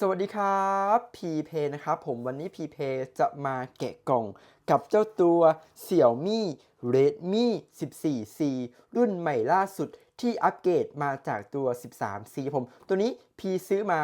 สวัสดีครับพีเพนะครับผมวันนี้พีเพจะมาแกะกล่องกับเจ้าตัว Xiaomi Redmi 14C รุ่นใหม่ล่าสุดที่อัปเกรดมาจากตัว 13C ผม ตัวนี้พีซื้อมา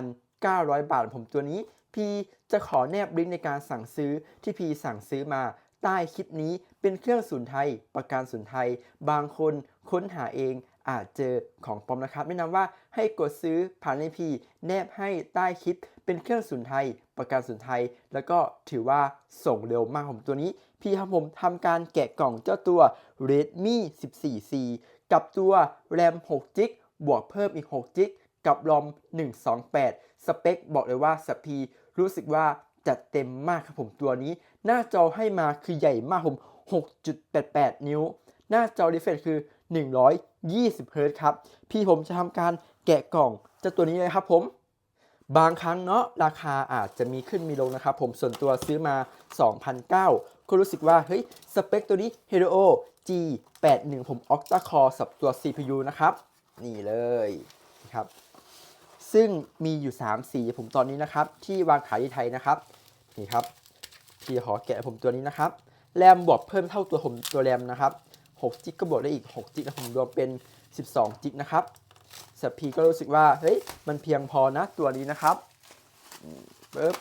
2,900 บาทผมตัวนี้ พีจะขอแนบลิงก์ในการสั่งซื้อที่พีสั่งซื้อมาใต้คลิปนี้เป็นเครื่องศูนไทย ประกันศูนไทย บางคนค้นหาเอง อาจเจอของปลอมนะครับแนะนำว่าให้กดซื้อผ่านในพีแนบให้ใต้คลิปเป็นเครื่องศูนไทย ประกันศูนไทย แล้วก็ถือว่าส่งเร็วมากผมตัวนี้ พี่ครับผมทำการแกะกล่องเจ้าตัว Redmi 14C กับตัว RAM 6 g b บวกเพิ่มอีก6 g b กับรอม128 สเปคบอกเลยว่าสพีรู้สึกว่าจัดเต็มมากครับผมตัวนี้ หน้าจอให้มาคือใหญ่มากผม 6.88 นิ้ว หน้าจอ refresh คือ 120เฮิรตซ์ครับ พี่ผมจะทำการแกะกล่องเจ้าตัวนี้เลยครับผม บางครั้งเนาะราคาอาจจะมีขึ้นมีลงนะครับผมส่วนตัวซื้อมา 2,009ก็รู้สึกว่า เฮ้ย สเปคตัวนี้ Helio G81 ผม Octa Core สับตัว CPU นะครับ นี่เลยนะครับซึ่งมีอยู่ 3 สีผมตอนนี้นะครับ ที่วางขายที่ไทยนะครับ นี่ครับพี่ขอแกะผมตัวนี้นะครับ แรมบวกเพิ่มเท่าตัวผมตัวแรมนะครับ 6จิกก็บวกได้อีก6จิกนะผมรวมเป็น 12จิกนะครับสพีก็รู้สึกว่าเฮ้ยมันเพียงพอนะตัวนี้นะครับปึ๊บ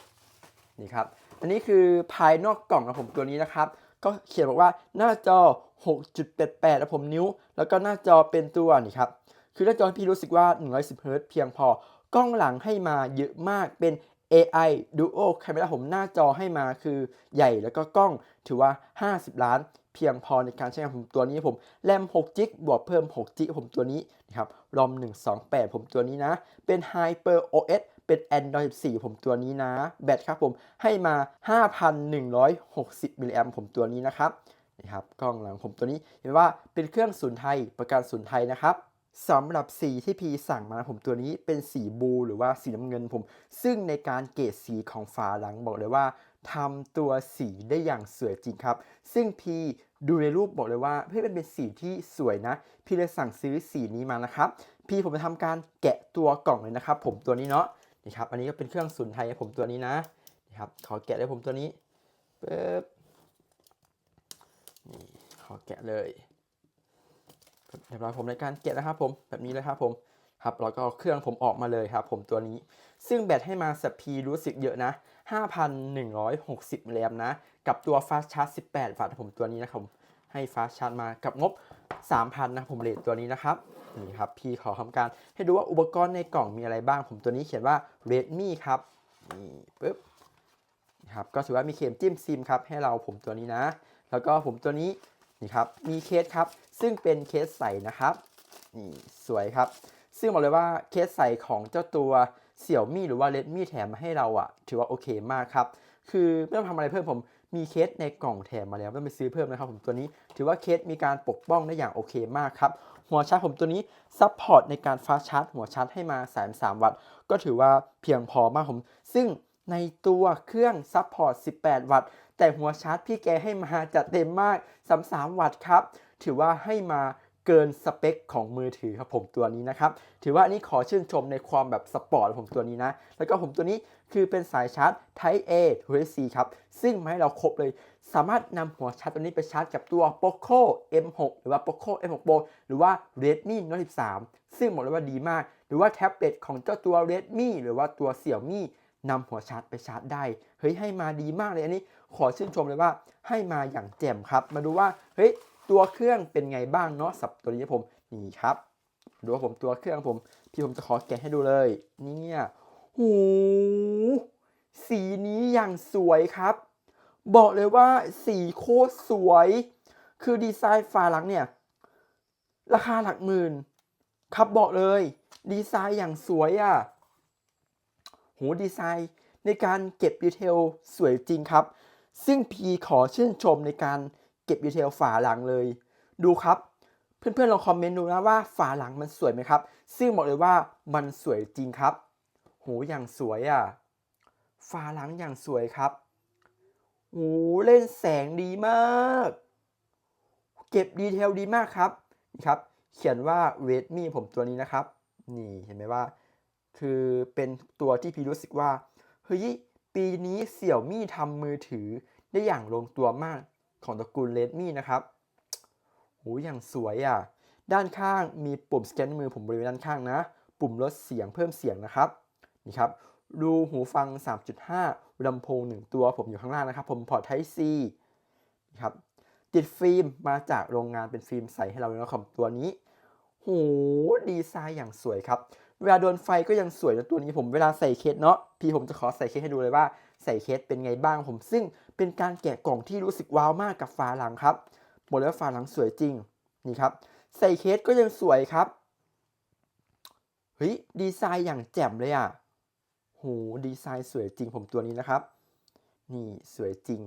นี่ครับอันนี้คือภายนอกกล่องนะผมตัวนี้นะครับ ก็เขียนบอกว่าหน้าจอ 6.88นะผมนิ้ว แล้วก็หน้าจอเป็นตัวนี่ครับคือหน้าจอพี่รู้สึกว่า 110 Hz เพียงพอกล้องหลังให้มาเยอะมากเป็น AI Duo Camera ผมหน้าจอให้มาคือใหญ่แล้วก็กล้องถือว่า 50 ล้าน เพียงพอในการใช้งานผมตัวนี้ผมแรม6 g b บวกเพิ่ม6 g b ผมตัวนี้นะครับรอม128 ผมตัวนี้นะ เป็น Hyper OS เป็น Android 14 ผมตัวนี้นะ แบตครับผมให้มา 5,160มิลลิแอมผมตัวนี้นะครับนี่ครับกล้องหลังผมตัวนี้เห็นว่าเป็นเครื่องศูนย์ไทยประกันศูนย์ไทยนะครับสำหรับสีที่พีสั่งมาผมตัวนี้เป็นสีบูหรือว่าสีน้ำเงินผม ซึ่งในการเกรดสีของฝาหลังบอกเลยว่าทำตัวสีได้อย่างสวยจริงครับ ซึ่งพี ดูในรูปบอกเลยว่าเฮ้ยมันเป็นสีที่สวยนะ พี่เลยสั่งซื้อสีนี้มานะครับ พี่ผมจะทำการแกะตัวกล่องเลยนะครับ ผมตัวนี้เนาะนี่ครับ อันนี้ก็เป็นเครื่องศูนไทยผมตัวนี้นะนี่ครับขอแกะได้ผมตัวนี้ปึ๊บนี่ขอแกะเลยเรียบร้อยผมในการแกะนะครับผมแบบนี้เลยครับผมครับแล้วก็เครื่องผมออกมาเลยครับ ผมตัวนี้ ซึ่งแบตให้มาสัพีรู้สึกเยอะนะ 5,160มิลลิแอมนะ กับตัวฟาสชาร์จ18 วัตต์ผมตัวนี้นะครับให้ฟาสชาร์จมากับงบ 3,000 นะผมเลทตัวนี้นะครับนี่ครับพี่ขอทำการให้ดูว่าอุปกรณ์ในกล่องมีอะไรบ้าง ผมตัวนี้เขียนว่า Redmi ครับนี่ปึ๊บครับก็ถือว่ามีเข็มจิ้มซิมครับให้เราผมตัวนี้นะ แล้วก็ผมตัวนี้นี่ครับมีเคสครับซึ่งเป็นเคสใสนะครับนี่สวยครับ ซึ่งบอกเลยว่าเคสใสของเจ้าตัว เสี่ยวมี่หรือว่า Redmi แถมมาให้เราอะถือว่าโอเคมากครับ คือไม่ต้องทำอะไรเพิ่มผมมีเคสในกล่องแถมมาแล้วไม่ต้องไปซื้อเพิ่มนะครับผมตัวนี้ถือว่าเคสมีการปกป้องได้อย่างโอเคมากครับ หัวชาร์จผมตัวนี้ซัพพอร์ตในการฟาชาร์จหัวชาร์จให้มา 33 วัตต์ ก็ถือว่าเพียงพอมากผม ซึ่งในตัวเครื่องซัพพอร์ต 18 วัตต์ แต่หัวชาร์จพี่แกให้มาจัดเต็มมาก 33 วัตต์ครับ ถือว่าให้มา เกินสเปคของมือถือครับผมตัวนี้นะครับ ถือว่าอันนี้ขอชื่นชมในความแบบสปอร์ตผมตัวนี้นะ แล้วก็ผมตัวนี้คือเป็นสายชาร์จ Type A Type C ครับ ซึ่งมาให้เราครบเลย สามารถนำหัวชาร์จตัวนี้ไปชาร์จกับตัว Poco M6 หรือว่า Poco M6 Pro หรือว่า Redmi Note 13 ซึ่งบอกเลยว่าดีมาก หรือว่าแท็บเล็ตของเจ้าตัว Redmi หรือว่าตัว Xiaomi นำหัวชาร์จไปชาร์จได้ เฮ้ยให้มาดีมากเลยอันนี้ ขอชื่นชมเลยว่าให้มาอย่างแจ่มครับ มาดูว่าเฮ้ย ตัวเครื่องเป็นไงบ้างเนาะสับตัวนี้ผมนี่ครับดูว่าผมตัวเครื่องผม พี่ผมจะขอแกะให้ดูเลยเนี่ยหูสีนี้อย่างสวยครับ บอกเลยว่าสีโคตรสวย คือดีไซน์ฝาหลังเนี่ย ราคาหลักหมื่น ครับบอกเลย ดีไซน์อย่างสวยอะ่ะโหดีไซน์ในการเก็บดีเทลสวยจริงครับ ซึ่งพีขอชื่นชมในการ เก็บดีเทลฝาหลังเลย ดูครับ เพื่อนๆลองคอมเมนต์ดูนะว่าฝาหลังมันสวยไหมครับ ซึ่งบอกเลยว่ามันสวยจริงครับ โหอย่างสวยอะ่ะ ฝาหลังอย่างสวยครับโหเล่นแสงดีมาก เก็บดีเทลดีมากครับนี่ครับ เขียนว่า Redmi ผมตัวนี้นะครับ นี่เห็นไหมว่า คือเป็นตัวที่พี่รู้สึกว่า เฮ้ย ปีนี้เสี่ยวมี่ทำมือถือได้อย่างลงตัวมาก ของตระกูลเลดมี่นะครับโหอย่างสวยอะ ด้านข้างมีปุ่มสแกนมือผมบริเวณด้านข้างนะ ปุ่มลดเสียงเพิ่มเสียงนะครับ นี่ครับ รูหูฟัง 3.5ลำโพง 1 ตัวผมอยู่ข้างล่างนะครับ ผมพอร์ต Type C นะครับ ติดฟิล์มมาจากโรงงานเป็นฟิล์มใสให้เราเลยนะครับตัวนี้โหดีไซน์อย่างสวยครับ เวลาโดนไฟก็ยังสวยนะตัวนี้ผมเวลาใส่เคสเนาะพี่ผมจะขอใส่เคสให้ดูเลยว่าใส่เคสเป็นไงบ้างผมซึ่ง เป็นการแกะกล่องที่รู้สึกว้าวมากกับฝาหลังครับบอกเลยว่าฝาหลังสวยจริงนี่ครับ ใส่เคสก็ยังสวยครับเฮ้ยดีไซน์อย่างแจ่มเลยอะโหดีไซน์สวยจริงผมตัวนี้นะครับ นี่สวยจริง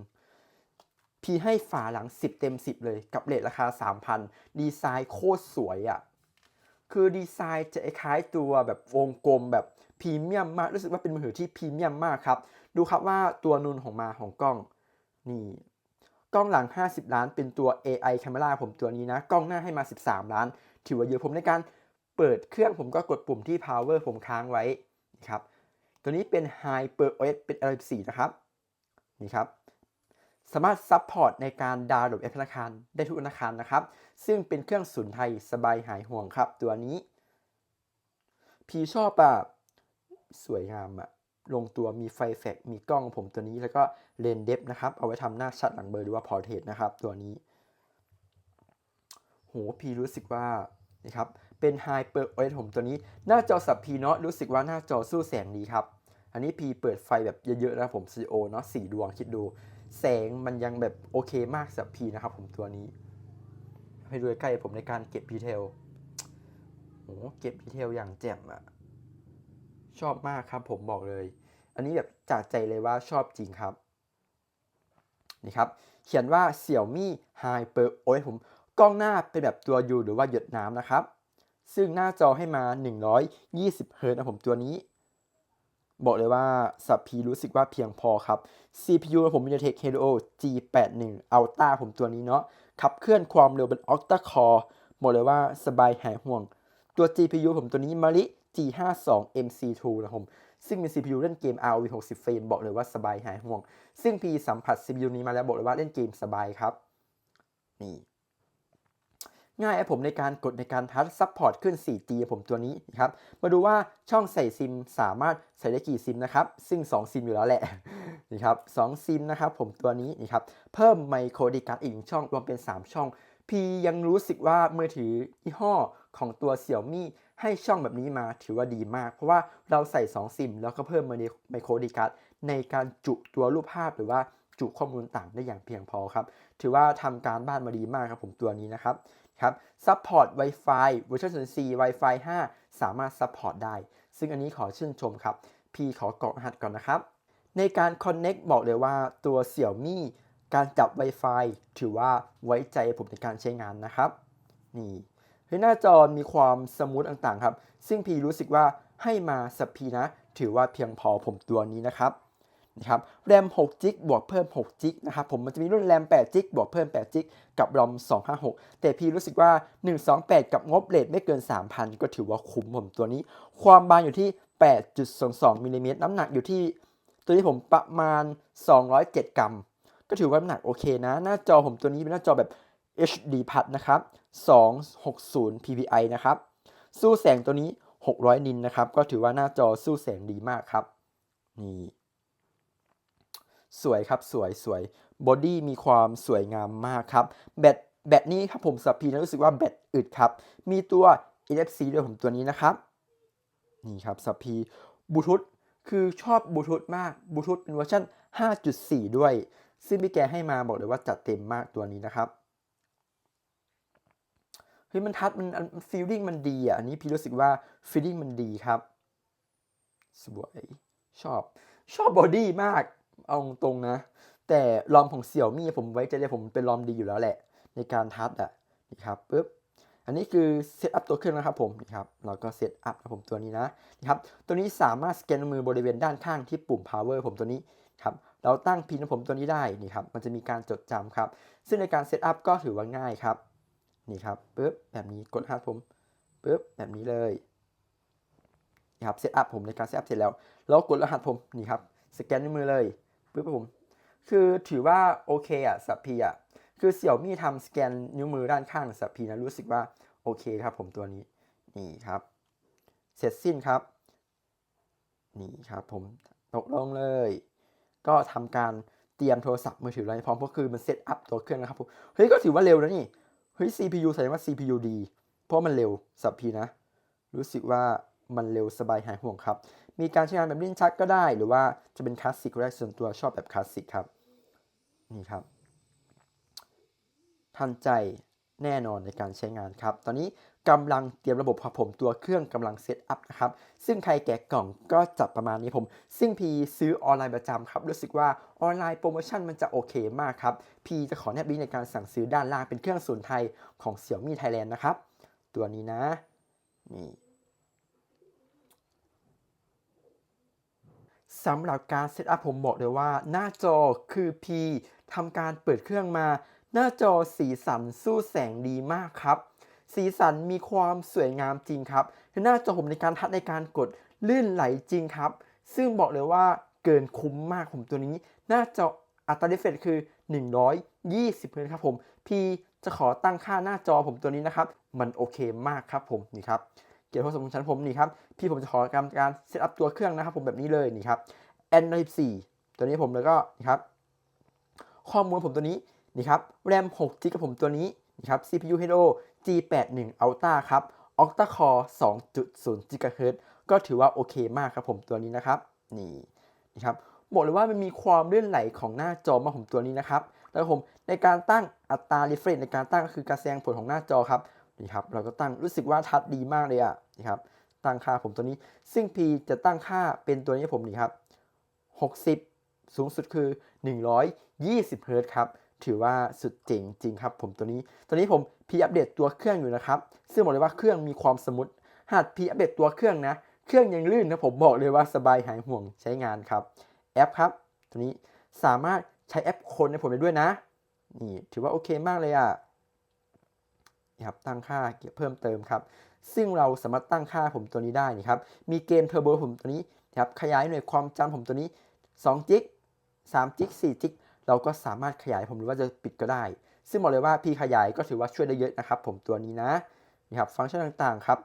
พี่ให้ฝาหลัง 10 เต็ม 10 เลยกับเลทราคา 3,000 ดีไซน์โคตรสวยอะคือดีไซน์จะคล้ายตัวแบบวงกลมแบบพรีเมียมมากรู้สึกว่าเป็นมือถือที่พรีเมียมมากครับ ดูครับว่าตัวนูนของมาของกล้อง นี่กล้องหลัง 50 ล้านเป็นตัว AI Camera ผมตัวนี้นะ กล้องหน้าให้มา 13 ล้าน ถือว่าเยอะผมในการเปิดเครื่องผมก็กดปุ่มที่ power ผมค้างไว้นะครับ ตัวนี้เป็น Hyper OS เป็น L4 นะครับ นี่ครับ สามารถซัพพอร์ตในการดาวน์โหลดแอปธนาคารได้ทุกธนาคารนะครับ ซึ่งเป็นเครื่องศูนย์ไทยสบายหายห่วงครับ ตัวนี้ พีชอบอะสวยงามอะ ลงตัวมีไฟแฟกมีกล้องผมตัวนี้แล้วก็เลนเดฟนะครับ เอาไว้ทำหน้าชัดหลังเบอร์หรือว่าพอร์เทรตนะครับ ตัวนี้ โหพีรู้สึกว่านะครับเป็นไฮเปอร์โอเอผมตัวนี้ หน้าจอสับพีเนาะรู้สึกว่าหน้าจอสู้แสงดีครับ อันนี้พีเปิดไฟแบบเยอะๆนะผม CEO เนาะสี่ดวงคิดดู แสงมันยังแบบโอเคมากสับพีนะครับผมตัวนี้ ให้ดูใกล้ผมในการเก็บดีเทลโหเก็บดีเทลอย่างแจ่มอะชอบมากครับผมบอกเลย อันนี้แบบจากใจเลยว่าชอบจริงครับ นี่ครับ เขียนว่า Xiaomi Hyper OS ผมกล้องหน้าเป็นแบบตัว U หรือว่าหยดน้ำนะครับ ซึ่งหน้าจอให้มา 120เฮิร์ตนะผมตัวนี้ บอกเลยว่าสับพีรู้สึกว่าเพียงพอครับ CPU ผม MediaTek Helio G81 Ultra ผมตัวนี้เนาะขับเคลื่อนความเร็วเป็น Octa Core บอกเลยว่าสบายหายห่วง ตัว GPU ผมตัวนี้มาริ G52 MC2 นะผม ซึ่งเป็น CPU เล่นเกม ROV 60 เฟรมบอกเลยว่าสบายหายห่วง ซึ่งพีสัมผัส CPU นี้มาแล้วบอกเลยว่าเล่นเกมสบายครับ นี่ ง่ายไอ้ผมในการกดในการทัชซัพพอร์ตขึ้น 4G ผมตัวนี้นะครับ มาดูว่าช่องใส่ซิมสามารถใส่ได้กี่ซิมนะครับ ซึ่ง 2 ซิมอยู่แล้วแหละนี่ครับ2ซิมนะครับผมตัวนี้นี่ครับ เพิ่มไมโครดีการ์ดอีกหนึ่งช่องรวมเป็น 3 ช่องพียังรู้สึกว่ามือถือยี่ห้อ ของตัว Xiaomi ให้ช่องแบบนี้มาถือว่าดีมาก เพราะว่าเราใส่ 2 ซิม แล้วก็เพิ่มไมโครดีการ์ดในการจุตัวรูปภาพหรือว่าจุข้อมูลต่างได้อย่างเพียงพอครับ ถือว่าทำการบ้านมาดีมากครับผมตัวนี้นะครับครับซัพพอร์ต Wi-Fi เวอร์ชัน04 Wi-Fi 5 สามารถซัพพอร์ตได้ ซึ่งอันนี้ขอชื่นชมครับ พี่ขอกรอกรหัสก่อนนะครับ ในการ Connect บอกเลยว่าตัว Xiaomi การจับ Wi-Fi ถือว่าไว้ใจผมในการใช้งานนะครับ นี่ เฮ้ยหน้าจอมีความสมูทต่างๆครับ ซึ่งพีรู้สึกว่าให้มาสับพีนะ ถือว่าเพียงพอผมตัวนี้นะครับนะครับแรม6จิกบวกเพิ่ม6จิกนะครับผมมันจะมีรุ่นแรม8จิกบวกเพิ่ม8จิกกับรอม256 แต่พี่รู้สึกว่า 128 กับงบเลทไม่เกิน 3,000 ก็ถือว่าคุ้มผมตัวนี้ ความบางอยู่ที่ 8.22มิลลิเมตรน้ำหนักอยู่ที่ ตัวนี้ผมประมาณ 207 กรัม ก็ถือว่าน้ำหนักโอเคนะ หน้าจอผมตัวนี้เป็นหน้าจอแบบ HD พัดนะครับ 260 ppi นะครับ สู้แสงตัวนี้ 600 นินนะครับ ก็ถือว่าหน้าจอสู้แสงดีมากครับ นี่ สวยครับ สวยสวย บอดี้มีความสวยงามมากครับ แบต แบตนี้ครับผมสับพีนะรู้สึกว่าแบตอึดครับ มีตัว NFC ด้วยผมตัวนี้นะครับ นี่ครับสับพีบลูทูธ คือชอบบลูทูธมาก บลูทูธเป็นเวอร์ชัน5.4 ด้วย ซึ่งพี่แกให้มาบอกเลยว่าจัดเต็มมากตัวนี้นะครับ เฮ้ยมันทัดมันฟีลลิ่งมันดีอะอันนี้พี่รู้สึกว่าฟีลลิ่งมันดีครับ สวยชอบ ชอบบอดี้มากเอาตรงนะ แต่ลอมของเสี่ยวมี่ผมไว้ใจเลยผมเป็นลอมดีอยู่แล้วแหละ ในการทัดอะนี่ครับปุ๊บอันนี้คือเซตอัพตัวเครื่องนะครับผมนี่ครับเราก็เซตอัพครับผมตัวนี้นะนะครับตัวนี้สามารถสแกนมือบริเวณด้านข้างที่ปุ่ม power ผมตัวนี้ครับเราตั้งพินของผมตัวนี้ได้นี่ครับมันจะมีการจดจำครับ ซึ่งในการเซตอัพก็ถือว่าง่ายครับ นี่ครับปุ๊บแบบนี้กดฮาร์ดผมปุ๊บแบบนี้เลยนะครับเซตอัพผมในการเซตอัพเสร็จแล้วแล้วกดรหัสผมนี่ครับสแกนนิ้วมือเลยปึ๊บผม คือถือว่าโอเคอะสับพีอะคือเสี่ยวมี่ทำสแกนนิ้วมือด้านข้างสับพีนะรู้สึกว่าโอเคครับผมตัวนี้นี่ครับเสร็จสิ้นครับนี่ครับผมตกลงเลย ก็ทำการเตรียมโทรศัพท์มือถือไว้พร้อมเพราะคือมันเซตอัพตัวเครื่องนะครับผมเฮ้ยก็ถือว่าเร็วนะนี่ เฮ้ย CPU แสดงว่า CPU ดี เพราะมันเร็วสับพีนะ รู้สึกว่ามันเร็วสบายหายห่วงครับ มีการใช้งานแบบลิ้นชักก็ได้ หรือว่าจะเป็นคลาสสิกก็ได้ส่วนตัวชอบแบบคลาสสิกครับ นี่ครับ ทันใจ แน่นอนในการใช้งานครับ ตอนนี้กำลังเตรียมระบบครับผมตัวเครื่องกำลังเซตอัพนะครับ ซึ่งใครแกะกล่องก็จับประมาณนี้ผม ซึ่งพีซื้อออนไลน์ประจำครับ รู้สึกว่าออนไลน์โปรโมชั่นมันจะโอเคมากครับ พีจะขอแนบลิงก์ในการสั่งซื้อด้านล่างเป็นเครื่องศูนไทยของ Xiaomi Thailand นะครับ ตัวนี้นะ นี่สำหรับการเซตอัพผมบอกเลยว่าหน้าจอคือ P ทำการเปิดเครื่องมา หน้าจอสีสันสู้แสงดีมากครับ สีสันมีความสวยงามจริงครับหน้าจอผมในการทัดในการกดลื่นไหลจริงครับ ซึ่งบอกเลยว่าเกินคุ้มมากผมตัวนี้ หน้าจออัตราเรฟเฟรชคือ 120เฮิร์ตครับผม P จะขอตั้งค่าหน้าจอผมตัวนี้นะครับ มันโอเคมากครับผมนี่ครับเกี่ยวกับโทรศัพท์ของฉันผมนี่ครับ พี่ผมจะขอการการเซตอัพตัวเครื่องนะครับผมแบบนี้เลยนี่ครับ N 14ตัวนี้ผมแล้วก็นี่ครับ ข้อมูลผมตัวนี้ นี่ครับ RAM 6 g b กับผมตัวนี้นี่ครับ CPU Helio G81 Ultra ครับ Octa Core 2.0 GHz ก็ถือว่าโอเคมากครับผมตัวนี้นะครับ นี่นี่ครับบอกเลยว่ามันมีความลื่นไหลของหน้าจอมาผมตัวนี้นะครับแล้วผมในการตั้งอัตรา refresh ในการตั้งก็คือการแสดงผลของหน้าจอครับนี่ครับเราก็ตั้งรู้สึกว่าทัดดีมากเลยอะนี่ครับตั้งค่าผมตัวนี้ ซึ่ง P จะตั้งค่าเป็นตัวนี้ให้ผมนี่ครับ 60 สูงสุดคือ 120 เฮิรตซ์ครับ ถือว่าสุดเจ๋งจริงครับผมตัวนี้ตอนนี้ผม P อัปเดตตัวเครื่องอยู่นะครับ ซึ่งบอกเลยว่าเครื่องมีความสมูทหาก P อัปเดตตัวเครื่องนะ เครื่องยังลื่นนะผมบอกเลยว่าสบายหายห่วงใช้งานครับ แอปครับ ตัวนี้สามารถใช้แอปคนให้ผมได้ด้วยนะ นี่ถือว่าโอเคมากเลยอะนะครับตั้งค่าเพิ่มเติมครับ ซึ่งเราสามารถตั้งค่าผมตัวนี้ได้นี่ครับ มีเกมเทอร์โบผมตัวนี้นะครับ ขยายหน่วยความจำผมตัวนี้2จิก3จิก4จิก เราก็สามารถขยายผมหรือว่าจะปิดก็ได้ ซึ่งบอกเลยว่าพี่ขยายก็ถือว่าช่วยได้เยอะนะครับ ผมตัวนี้นะนี่ครับฟังก์ชันต่างๆครับ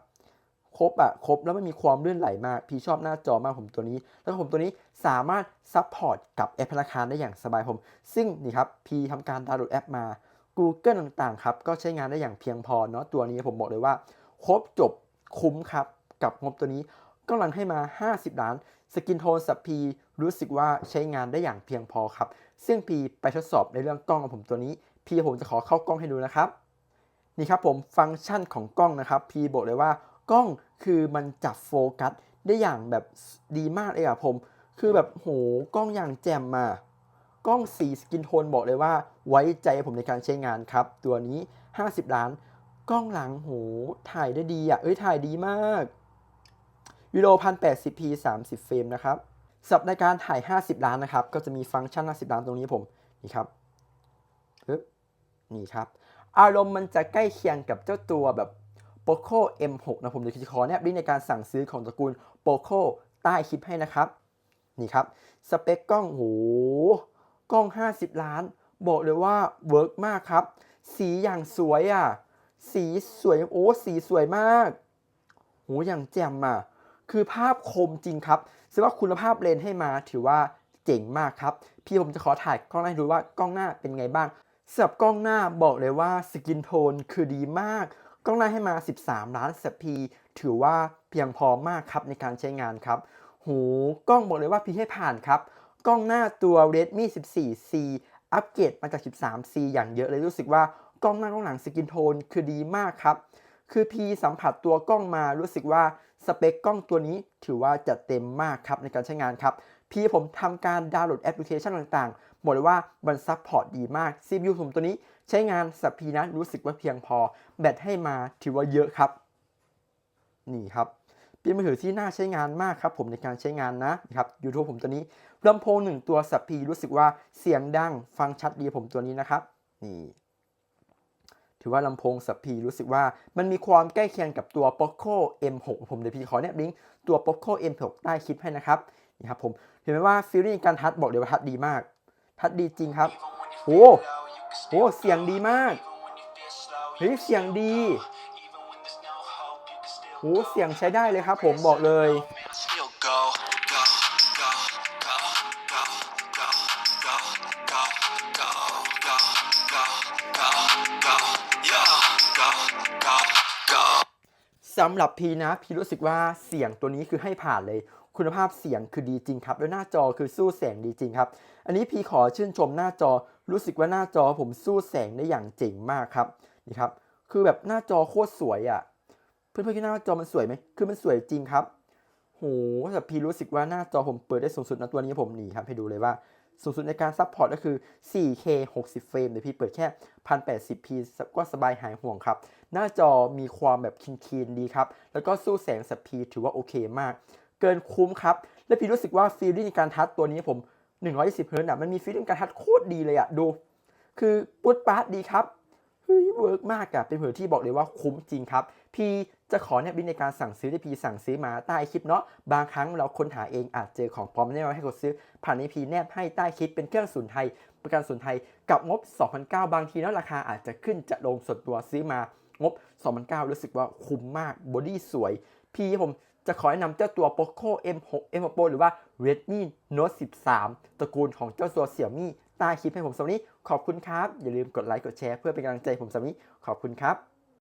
ครบอะครบแล้วไม่มีความเลื่อนไหลมาก พี่ชอบหน้าจอมากผมตัวนี้ แล้วผมตัวนี้สามารถซัพพอร์ตกับแอปธนาคารได้อย่างสบายผม ซึ่งนี่ครับพี่ทำการดาวน์โหลดแอปมา Google ต่างๆครับก็ใช้งานได้อย่างเพียงพอเนาะตัวนี้ผมบอกเลยว่า ครบจบคุ้มครับ กับงบตัวนี้กำลังให้มา 50 ล้าน สกินโทนสับพีรู้สึกว่าใช้งานได้อย่างเพียงพอครับ ซึ่งพีไปทดสอบในเรื่องกล้องของผมตัวนี้พีผมจะขอเข้ากล้องให้ดูนะครับ นี่ครับผมฟังก์ชันของกล้องนะครับพีบอกเลยว่ากล้องคือมันจับโฟกัสได้อย่างแบบดีมากเลยอะผม คือแบบโหกล้องอย่างแจ่มมากล้องสีสกินโทนบอกเลยว่า ไว้ใจผมในการใช้งานครับ ตัวนี้ 50 ล้าน กล้องหลังโหถ่ายได้ดีอะเอ้ยถ่ายดีมาก วิดีโอ 1080p 30 เฟรมนะครับสำหรับในการถ่าย 50 ล้านนะครับ ก็จะมีฟังก์ชัน 50 ล้านตรงนี้ผม นี่ครับปึ๊บนี่ครับ อารมณ์มันจะใกล้เคียงกับเจ้าตัวแบบ Poco M6 นะผมเดี๋ยวจะขอแนบลิงก์ในการสั่งซื้อของตระกูล Poco ใต้คลิปให้นะครับ นี่ครับ สเปคกล้องโหกล้อง 50 ล้าน บอกเลยว่าเวิร์กมากครับ สีอย่างสวยอะ สีสวย โอ้ สีสวยมากโหอย่างแจ่มอะ คือภาพคมจริงครับซึ่งว่าคุณภาพเลนส์ให้มาถือว่าเจ๋งมากครับ พี่ผมจะขอถ่ายกล้องหน้าให้ดูว่ากล้องหน้าเป็นไงบ้างสำหรับกล้องหน้าบอกเลยว่าสกินโทนคือดีมาก กล้องหน้าให้มา 13 ล้านสัพีถือว่าเพียงพอมากครับในการใช้งานครับ หูกล้องบอกเลยว่าพี่ให้ผ่านครับ กล้องหน้าตัว Redmi 14C อัปเกรดมาจาก 13C อย่างเยอะเลยรู้สึกว่ากล้องหน้ากล้องหลังสกินโทนคือดีมากครับ คือพีสัมผัสตัวกล้องมารู้สึกว่า สเปคกล้องตัวนี้ถือว่าจัดเต็มมากครับในการใช้งานครับ พี่ผมทำการดาวน์โหลดแอปพลิเคชันต่างๆ บอกเลยว่ามันซัพพอร์ตดีมาก CPU ผมตัวนี้ใช้งานสับพีนะรู้สึกว่าเพียงพอ แบตให้มาถือว่าเยอะครับ นี่ครับเป็นมือถือที่น่าใช้งานมากครับผมในการใช้งานนะนะครับยูทูบผมตัวนี้ลำโพงหนึ่งตัวสับพีรู้สึกว่าเสียงดังฟังชัดดีผมตัวนี้นะครับ นี่ ถือว่าลำโพงสับพีรู้สึกว่ามันมีความใกล้เคียงกับตัว Poco M6 ผมเดี๋ยวพี่ขอแนบลิงก์ตัว Poco M6 ใต้คลิปให้นะครับนี่ครับผมเห็นไหมว่าฟีลลิ่งการทัชบอกเลยว่าทัชดีมาก ทัชดีจริงครับโอ้โหเสียงดีมากเฮ้ยเสียงดีโหเสียงใช้ได้เลยครับผมบอกเลย สำหรับพีนะ พีรู้สึกว่าเสียงตัวนี้คือให้ผ่านเลย คุณภาพเสียงคือดีจริงครับ แล้วหน้าจอคือสู้แสงดีจริงครับ อันนี้พีขอชื่นชมหน้าจอ รู้สึกว่าหน้าจอผมสู้แสงได้อย่างเจ๋งมากครับนี่ครับ คือแบบหน้าจอโคตรสวยอะ่ะ เพื่อนๆคิดหน้าจอมันสวยไหมคือมันสวยจริงครับโหแต่พีรู้สึกว่าหน้าจอผมเปิดได้สูงสุดนะตัวนี้ผมหนีครับให้ดูเลยว่าสูงสุดในการซัพพอร์ตก็คือ 4K 60 เฟรมเดี๋ยวพี่เปิดแค่ 1080p ก็สบายหายห่วงครับ หน้าจอมีความแบบคีนๆดีครับ แล้วก็สู้แสงสัพีถือว่าโอเคมาก เกินคุ้มครับ และพี่รู้สึกว่าฟีลลิ่งในการทัชตัวนี้ผม120เฮิร์ตซ์อะมันมีฟีลลิ่งการทัชโคตรดีเลยอะดู คือปุ๊ดปาร์ตดีครับเฮ้ยเวิร์กมากอะเป็นเผอที่บอกเลยว่าคุ้มจริงครับ พี่จะขอแนบลิงก์ในการสั่งซื้อที่พี่สั่งซื้อมาใต้คลิปเนาะบางครั้งเราค้นหาเองอาจเจอของปลอมแน่นอนให้กดซื้อ ผ่านในพีแนบให้ใต้คลิปเป็นเครื่องศูนไทย ประกันศูนไทยกับงบ 2,009 บางทีแล้วราคาอาจจะขึ้นจะลงส่วนตัวซื้อมา งบ 2,009 รู้สึกว่าคุ้มมากบอดี้สวย พี่ผมจะขอแนะนำเจ้าตัว Poco M6 M6 Pro หรือว่า Redmi Note 13 ตระกูลของเจ้าตัว Xiaomi ใต้คลิปให้ผมสำหรับวันนี้ ขอบคุณครับ อย่าลืมกดไลค์กดแชร์เพื่อเป็นกำลังใจผมสำหรับวันนี้ ขอบคุณครับ